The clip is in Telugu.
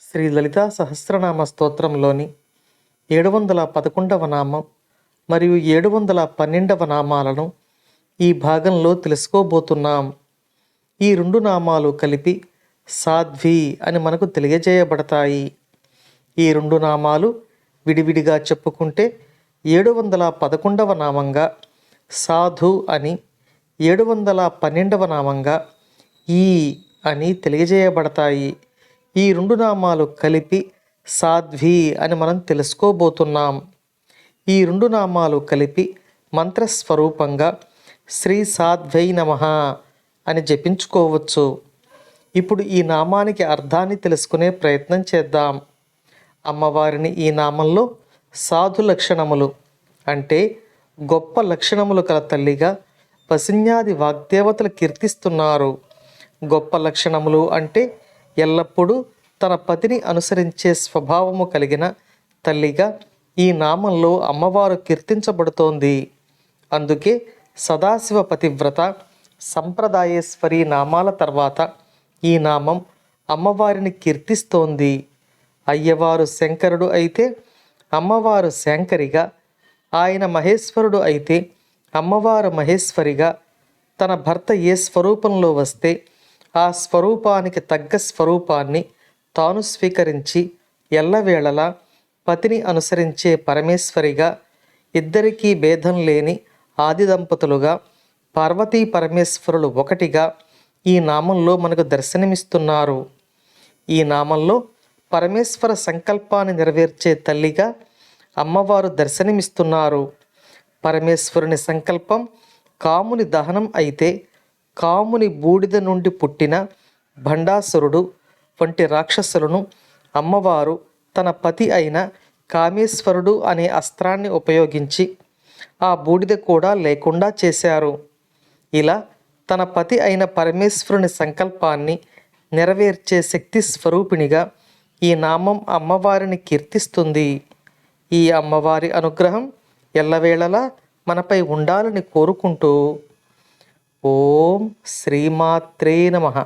శ్రీ లలితా సహస్రనామ స్తోత్రంలోని ఏడు వందల పదకొండవ నామం మరియు ఏడు వందల పన్నెండవ నామాలను ఈ భాగంలో తెలుసుకోబోతున్నాం. ఈ రెండు నామాలు కలిపి సాధ్వి అని మనకు తెలియజేయబడతాయి. ఈ రెండు నామాలు విడివిడిగా చెప్పుకుంటే ఏడు వందల పదకొండవ నామంగా సాధు అని ఏడు వందల పన్నెండవ నామంగా ఈ అని తెలియజేయబడతాయి. ఈ రెండు నామాలు కలిపి సాధ్వి అని మనం తెలుసుకోబోతున్నాం. ఈ రెండు నామాలు కలిపి మంత్రస్వరూపంగా శ్రీ సాధ్వై నమ అని జపించుకోవచ్చు. ఇప్పుడు ఈ నామానికి అర్థాన్ని తెలుసుకునే ప్రయత్నం చేద్దాం. అమ్మవారిని ఈ నామంలో సాధు లక్షణములు అంటే గొప్ప లక్షణములు కల తల్లిగా పసిన్యాది వాగ్దేవతలు కీర్తిస్తున్నారు. గొప్ప లక్షణములు అంటే ఎల్లప్పుడూ తన పతిని అనుసరించే స్వభావము కలిగిన తల్లిగా ఈ నామంలో అమ్మవారు కీర్తించబడుతోంది. అందుకే సదాశివ పతివ్రత సంప్రదాయేశ్వరి నామాల తర్వాత ఈ నామం అమ్మవారిని కీర్తిస్తోంది. అయ్యవారు శంకరుడు అయితే అమ్మవారు శంకరిగా ఆయన మహేశ్వరుడు అయితే అమ్మవారు మహేశ్వరిగా తన భర్త ఏ స్వరూపంలో వస్తే ఆ స్వరూపానికి తగ్గ స్వరూపాన్ని తాను స్వీకరించి ఎల్లవేళలా పతిని అనుసరించే పరమేశ్వరిగా ఇద్దరికీ భేదం లేని ఆది దంపతులుగా పార్వతీ పరమేశ్వరులు ఒకటిగా ఈ నామంలో మనకు దర్శనమిస్తున్నారు. ఈ నామంలో పరమేశ్వర సంకల్పాన్ని నెరవేర్చే తల్లిగా అమ్మవారు దర్శనమిస్తున్నారు. పరమేశ్వరుని సంకల్పం కాముని దహనం అయితే కాముని బూడిద నుండి పుట్టిన భండాసురుడు వంటి రాక్షసులను అమ్మవారు తన పతి అయిన కామేశ్వరుడు అనే అస్త్రాన్ని ఉపయోగించి ఆ బూడిద కూడా లేకుండా చేశారు. ఇలా తన పతి అయిన పరమేశ్వరుని సంకల్పాన్ని నెరవేర్చే శక్తి స్వరూపిణిగా ఈ నామం అమ్మవారిని కీర్తిస్తుంది. ఈ అమ్మవారి అనుగ్రహం ఎల్లవేళలా మనపై ఉండాలని కోరుకుంటూ ఓం శ్రీమాత్రే నమః.